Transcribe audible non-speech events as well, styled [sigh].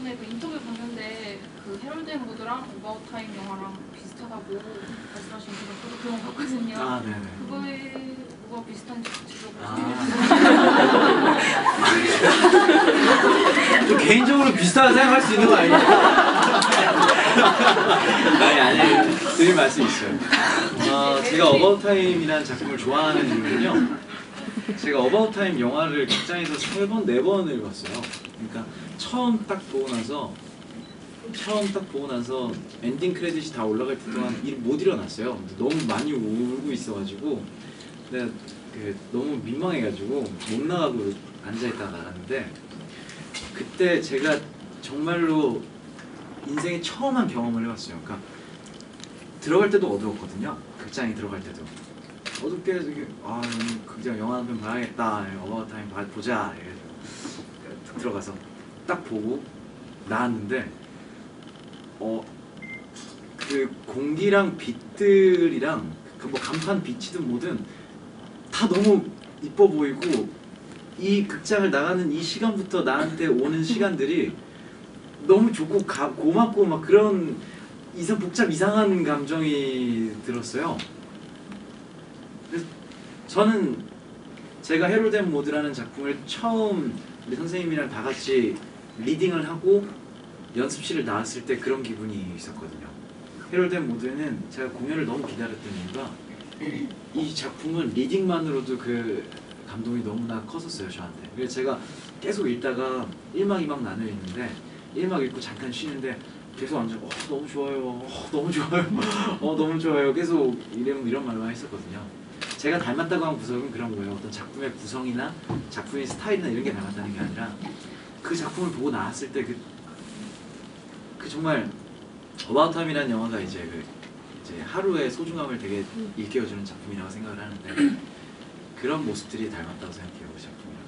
전에 그 인터뷰 봤는데 그 헤럴드 앤 무드랑 어바웃 타임 영화랑 비슷하다고 말씀하신 분 저도 그런 거 봤거든요. 아 네네. 그거에 뭐가 비슷한지 구체적으로 아. 좀 개인적으로 비슷하다 생각할 수 있는 거 아니에요? 아니 아니 드릴 말씀 있어요. 어, 제가 어바웃 타임이라는 작품을 좋아하는 이유는요. 제가 어바웃 타임 영화를 극장에서 세 번, 네 번을 봤어요. 그러니까 처음 딱 보고 나서 처음 딱 보고 나서 엔딩 크레딧이 다 올라갈 때 동안 일- 못 일어났어요. 너무 많이 울고 있어가지고 내가 그 너무 민망해가지고 못 나가고 앉아있다가 나갔는데 그때 제가 정말로 인생에 처음 한 경험을 해봤어요. 그러니까 들어갈 때도 어두웠거든요. 극장에 들어갈 때도 어둡게 해서 아 극장 영화 한 편 봐야겠다. 어바웃 타임 봐- 보자. 딱 들어가서 딱 보고 나왔는데 어 그 공기랑 빛들이랑 그 뭐 간판 빛이든 뭐든 다 너무 이뻐 보이고 이 극장을 나가는 이 시간부터 나한테 오는 시간들이 너무 좋고 가, 고맙고 막 그런 이상 복잡 이상한 감정이 들었어요. 저는 제가 헤로덴 모드라는 작품을 처음 우리 선생님이랑 다 같이 리딩을 하고 연습실을 나왔을 때 그런 기분이 있었거든요. 헤로덴 모드는 제가 공연을 너무 기다렸던 이유가 이 작품은 리딩만으로도 그 감동이 너무나 컸었어요 저한테. 그래서 제가 계속 읽다가 1막 2막 나눠 있는데 1막 읽고 잠깐 쉬는데 계속 앉아 어 너무 좋아요 어 너무 좋아요 어 너무 좋아요 계속 이런 이런 말만 했었거든요. 제가 닮았다고 한 구석은 그런 거예요. 어떤 작품의 구성이나 작품의 스타일이나 이런 게 닮았다는 게 아니라 그 작품을 보고 나왔을 때그 그 정말 어바웃 타임이라는 영화가 이제 그 이제 하루의 소중함을 되게 일깨워주는 작품이라고 생각을 하는데 [clears throat] 그런 모습들이 닮았다고 생각해요 그 작품이랑.